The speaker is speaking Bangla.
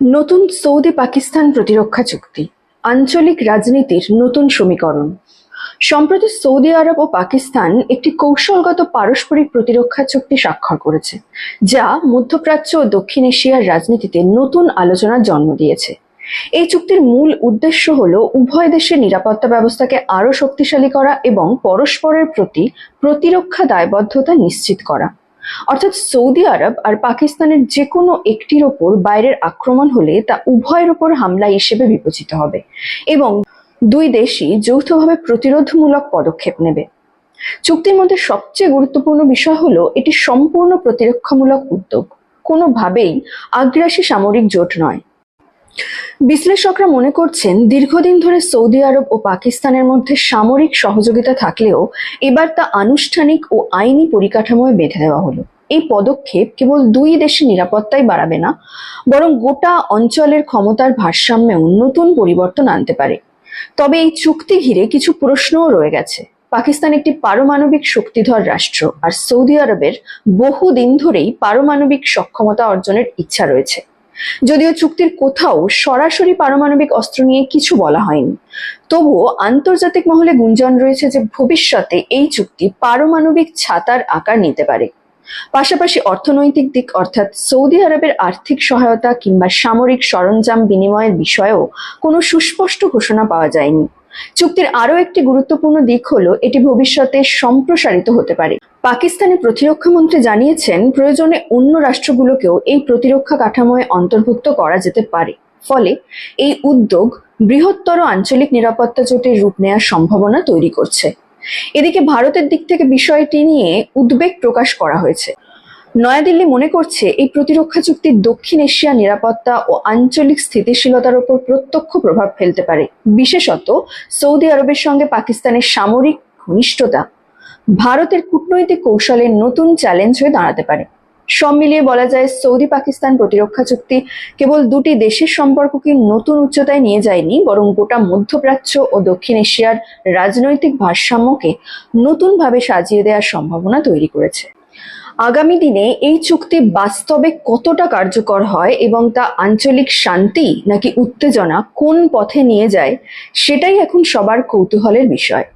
নতুন সৌদি পাকিস্তান প্রতিরক্ষা চুক্তি, আঞ্চলিক রাজনীতির নতুন সমীকরণ। সম্প্রতি সৌদি আরব ও পাকিস্তান একটি কৌশলগত পারস্পরিক প্রতিরক্ষা চুক্তি স্বাক্ষর করেছে, যা মধ্যপ্রাচ্য ও দক্ষিণ এশিয়ার রাজনীতিতে নতুন আলোচনার জন্ম দিয়েছে। এই চুক্তির মূল উদ্দেশ্য হল উভয় দেশের নিরাপত্তা ব্যবস্থাকে আরও শক্তিশালী করা এবং পরস্পরের প্রতি প্রতিরক্ষা দায়বদ্ধতা নিশ্চিত করা। অর্থাৎ সৌদি আরব আর পাকিস্তানের যে কোনো একটির ওপর বাইরের আক্রমণ হলে তা উভয়ের ওপর হামলা হিসেবে বিবেচিত হবে এবং দুই দেশই যৌথভাবে প্রতিরোধমূলক পদক্ষেপ নেবে। চুক্তির মধ্যে সবচেয়ে গুরুত্বপূর্ণ বিষয় হল, এটি সম্পূর্ণ প্রতিরক্ষামূলক উদ্যোগ। কোনোভাবেই আগ্রাসী সামরিক জোট নয়। বিশ্লেষকরা মনে করছেন, দীর্ঘদিন ধরে সৌদি আরব ও পাকিস্তানের মধ্যে সামরিক সহযোগিতা থাকলেও এবার তা আনুষ্ঠানিক ও আইনি পরিকাঠামোয় বেঁধে দেওয়া হলো। এই পদক্ষেপ কেবল দুই দেশের নিরাপত্তাই বাড়াবে না, বরং গোটা অঞ্চলের ক্ষমতার ভারসাম্যেও নতুন পরিবর্তন আনতে পারে। তবে এই চুক্তি ঘিরে কিছু প্রশ্নও রয়ে গেছে। পাকিস্তান একটি পারমাণবিক শক্তিধর রাষ্ট্র, আর সৌদি আরবের বহুদিন ধরেই পারমাণবিক সক্ষমতা অর্জনের ইচ্ছা রয়েছে। যদিও চুক্তির কোথাও সরাসরি পারমাণবিক অস্ত্র নিয়ে কিছু বলা হয়নি। তবুও আন্তর্জাতিক মহলে গুঞ্জন রয়েছে যে ভবিষ্যতে এই চুক্তি পারমাণবিক ছাতার আকার নিতে পারে। পাশাপাশি অর্থনৈতিক দিক অর্থাৎ সৌদি আরবের আর্থিক সহায়তা কিংবা সামরিক সরঞ্জাম বিনিময়ের বিষয়েও কোনো সুস্পষ্ট ঘোষণা পাওয়া যায়নি। চুক্তির আরও একটি গুরুত্বপূর্ণ দিক হলো এটি ভবিষ্যতে সম্প্রসারিত হতে পারে। পাকিস্তানের প্রতিরক্ষা মন্ত্রী জানিয়েছেন, প্রয়োজনে অন্য রাষ্ট্রগুলোকেও এই প্রতিরক্ষা কাঠামোয় অন্তর্ভুক্ত করা যেতে পারে। ফলে এই উদ্যোগ বৃহত্তর আঞ্চলিক নিরাপত্তা জোটের রূপ নেওয়ার সম্ভাবনা তৈরি করছে। এদিকে ভারতের দিক থেকে বিষয়টি নিয়ে উদ্বেগ প্রকাশ করা হয়েছে। নয়াদিল্লি মনে করছে, এই প্রতিরক্ষা চুক্তি দক্ষিণ এশিয়া নিরাপত্তা ও আঞ্চলিক স্থিতিশীলতার উপর প্রত্যক্ষ প্রভাব ফেলতে পারে। বিশেষত সৌদি আরবের সঙ্গে পাকিস্তানের সামরিক ঘনিষ্ঠতা। ভারতের কূটনৈতিক কৌশলের নতুন চ্যালেঞ্জ হয়ে দাঁড়াতে পারে। সব মিলিয়ে বলা যায় সৌদি পাকিস্তান প্রতিরক্ষা চুক্তি কেবল দুটি দেশের সম্পর্ককে নতুন উচ্চতায় নিয়ে যায়নি, বরং গোটা মধ্যপ্রাচ্য ও দক্ষিণ এশিয়ার রাজনৈতিক ভারসাম্যকে নতুনভাবে সাজিয়ে দেওয়ার সম্ভাবনা তৈরি করেছে। আগামী দিনে এই চুক্তি বাস্তবে কতটা কার্যকর হয় এবং তা আঞ্চলিক শান্তি নাকি উত্তেজনা কোন পথে নিয়ে যায়, সেটাই এখন সবার কৌতূহলের বিষয়।